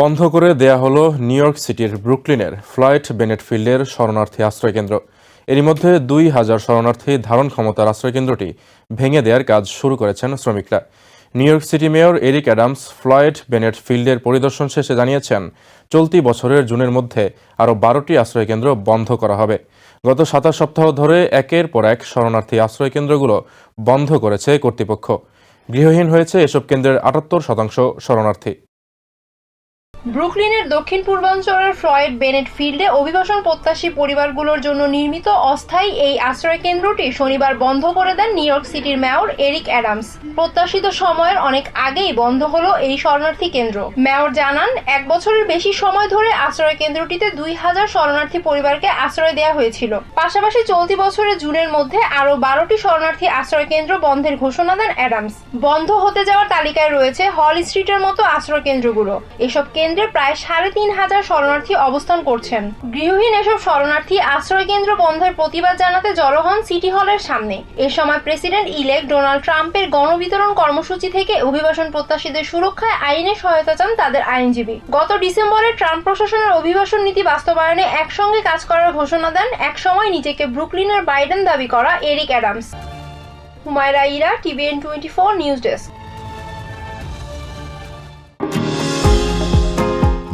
বন্ধ করে দেয়া হলো নিউ ইয়র্ক সিটির ব্রুকলিনের ফ্লাইট বেনেট ফিল্ডের শরণার্থী আশ্রয়কেন্দ্র। এরই মধ্যে দুই হাজার শরণার্থী ধারণ ক্ষমতার আশ্রয়কেন্দ্রটি ভেঙে দেওয়ার কাজ শুরু করেছেন শ্রমিকরা। New York City mayor Eric Adams Floyd Bennett ফিল্ডের পরিদর্শন শেষে জানিয়েছেন, চলতি বছরের জুনের মধ্যে আরও বারোটি আশ্রয়কেন্দ্র বন্ধ করা হবে। গত সাতাশ সপ্তাহ ধরে একের পর এক শরণার্থী আশ্রয়কেন্দ্রগুলো বন্ধ করেছে কর্তৃপক্ষ। গৃহহীন হয়েছে এসব কেন্দ্রের আটাত্তর শতাংশ শরণার্থী। ব্রুকলিনের দক্ষিণ পূর্বাঞ্চলের ফ্লয়েড বেনেট ফিল্ডে অভিবাসন প্রত্যাশী পরিবারগুলোর জন্য নির্মিত অস্থায়ী এই আশ্রয় কেন্দ্রটি শনিবার বন্ধ করে দেন নিউ ইয়র্ক সিটির মেয়র এরিক অ্যাডামস। প্রত্যাশিত সময়ের অনেক আগেই বন্ধ হলো এই শরণার্থী কেন্দ্র। মেয়র জানান, এক বছরের বেশি সময় ধরে আশ্রয় কেন্দ্রটিতে দুই হাজার শরণার্থী পরিবারকে আশ্রয় দেওয়া হয়েছিল। পাশাপাশি চলতি বছরের জুনের মধ্যে আরও বারোটি শরণার্থী আশ্রয় কেন্দ্র বন্ধের ঘোষণা দেন অ্যাডামস। বন্ধ হতে যাওয়ার তালিকায় রয়েছে হল স্ট্রিটের মতো আশ্রয় কেন্দ্রগুলো। এসব কেন্দ্রে প্রায় সাড়ে তিন হাজার শরণার্থী অবস্থান করছেন। গৃহহীন এসব শরণার্থী আশ্রয় কেন্দ্র বন্ধের প্রতিবাদ জানাতে জড়ো হন সিটি হলের সামনে। এ সময় প্রেসিডেন্ট ইলেক্ট ডোনাল্ড ট্রাম্পের গণবিতরণ কর্মসূচি থেকে অভিবাসন প্রত্যাশীদের সুরক্ষায় আইনে সহায়তা চান তাদের আইনজীবী। গত ডিসেম্বরে ট্রাম্প প্রশাসনের অভিবাসন নীতি বাস্তবায়নে একসঙ্গে কাজ করার ঘোষণা দেন একসময় নিজেকে ব্রুকলিনের বাইডেন দাবি করা Eric Adams. Humaira Ira, TVN twenty four news desk.